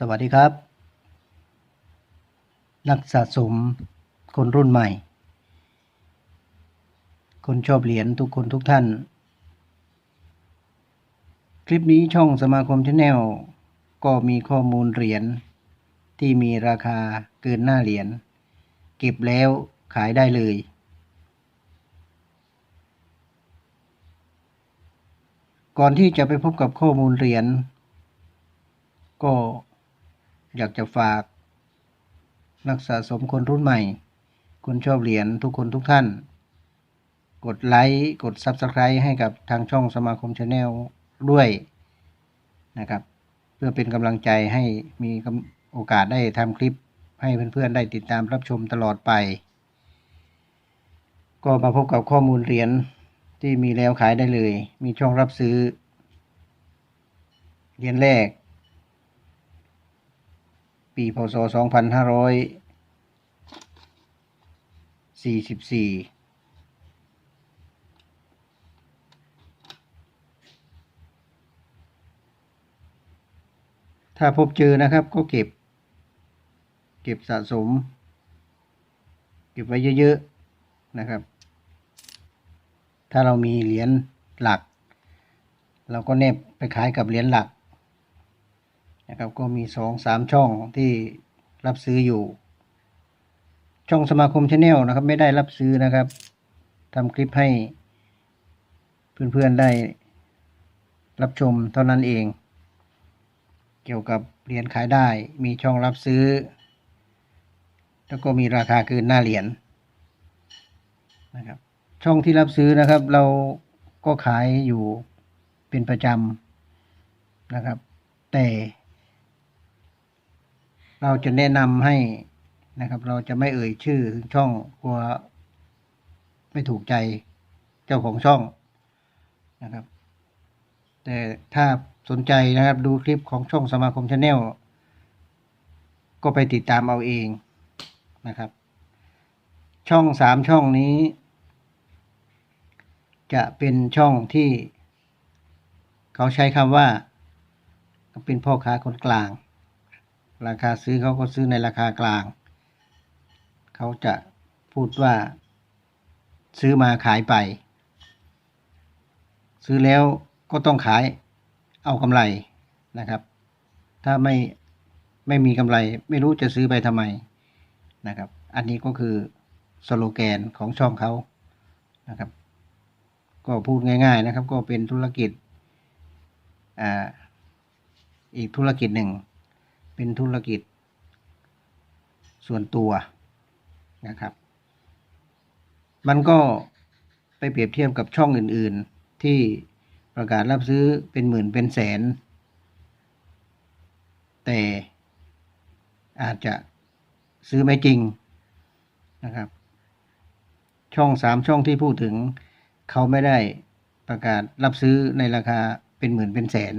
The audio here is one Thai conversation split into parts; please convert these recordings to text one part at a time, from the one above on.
สวัสดีครับ นักสะสมคนรุ่นใหม่ คนชอบเหรียญทุกคนทุกท่าน คลิปนี้ช่องสมาคมชาแนลก็มีข้อมูลเหรียญที่มีราคาเกินหน้าเหรียญเก็บแล้วขายได้เลย ก่อนที่จะไปพบกับข้อมูลเหรียญก็ อยากจะฝาก นักสะสมคนรุ่นใหม่ คนชอบเหรียญทุกคนทุกท่าน กดไลค์กด Subscribe ให้กับทางช่องสมาคมชาแนลด้วยนะครับ เพื่อเป็นกำลังใจให้มีโอกาสได้ทำคลิปให้เพื่อนๆได้ติดตามรับชมตลอดไป ก็มาพบกับข้อมูลเหรียญที่มีแล้วขายได้เลย มีช่องรับซื้อเหรียญแรก ปีพศ 2544ถ้าพบเจอนะครับก็เก็บ เก็บสะสม เก็บไว้เยอะๆนะครับ ถ้าเรามีเหรียญหลัก เราก็เนบไปขายกับเหรียญหลัก นะครับก็มีสองสามช่องที่รับซื้ออยู่ ช่องสมาคมชาแนลนะครับ ไม่ได้รับซื้อนะครับทำคลิปให้ เพื่อนๆได้รับชมเท่านั้นเอง เกี่ยวกับเหรียญขายได้มีช่องรับซื้อ แล้วก็มีราคาเกินหน้าเหรียญนะครับช่องที่รับซื้อนะครับ เราก็ขายอยู่เป็นประจำนะครับ แต่ เราจะแนะนำให้นะครับ เราจะไม่เอ่ยชื่อช่องกลัวไม่ถูกใจเจ้าของช่องนะครับ แต่ถ้าสนใจนะครับดูคลิปของช่องสมาคมชาแนลก็ไปติดตามเอาเองนะครับ ช่องสามช่องนี้ จะเป็นช่องที่ เขาใช้คำว่า เป็นพ่อค้าคนกลาง ราคาซื้อเขาก็ซื้อในราคากลาง เขาจะพูดว่า ซื้อมาขายไป ซื้อแล้วก็ต้องขายเอากำไรนะครับ ถ้าไม่ไม่มีกำไร ไม่รู้จะซื้อไปทำไมนะครับ อันนี้ก็คือสโลแกนของช่องเขานะครับ ก็พูดง่ายๆนะครับ ก็เป็นธุรกิจอ่าอีกธุรกิจหนึ่ง เป็นธุรกิจ ส่วนตัวนะครับ มันก็ไปเปรียบเทียบกับช่องอื่น ๆ ที่ประกาศรับซื้อเป็นหมื่นเป็นแสน แต่อาจจะซื้อไม่จริงนะครับ ช่องสามช่องที่พูดถึงเขาไม่ได้ประกาศรับซื้อในราคาเป็นหมื่นเป็นแสน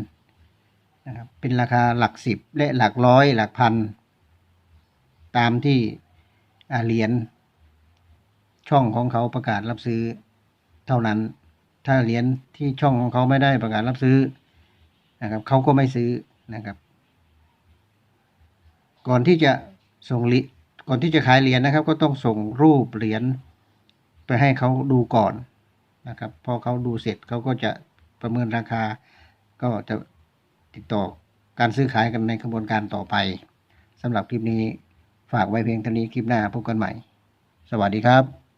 นะครับเป็นราคาหลักสิบและหลักร้อยหลักพัน ตามที่เหรียญช่องของเขาประกาศรับซื้อเท่านั้น ถ้าเหรียญที่ช่องของเขาไม่ได้ประกาศรับซื้อนะครับเขาก็ไม่ซื้อนะครับ ก่อนที่จะส่งลิก่อนที่จะขายเหรียญนะครับ ก็ต้องส่งรูปเหรียญไปให้เขาดูก่อนนะครับ พอเขาดูเสร็จเขาก็จะประเมินราคาก็จะ ติดต่อการซื้อขายกันในกระบวนการต่อไปสำหรับคลิปนี้ฝากไว้เพียงเท่านี้คลิปหน้าพบกันใหม่ สวัสดีครับ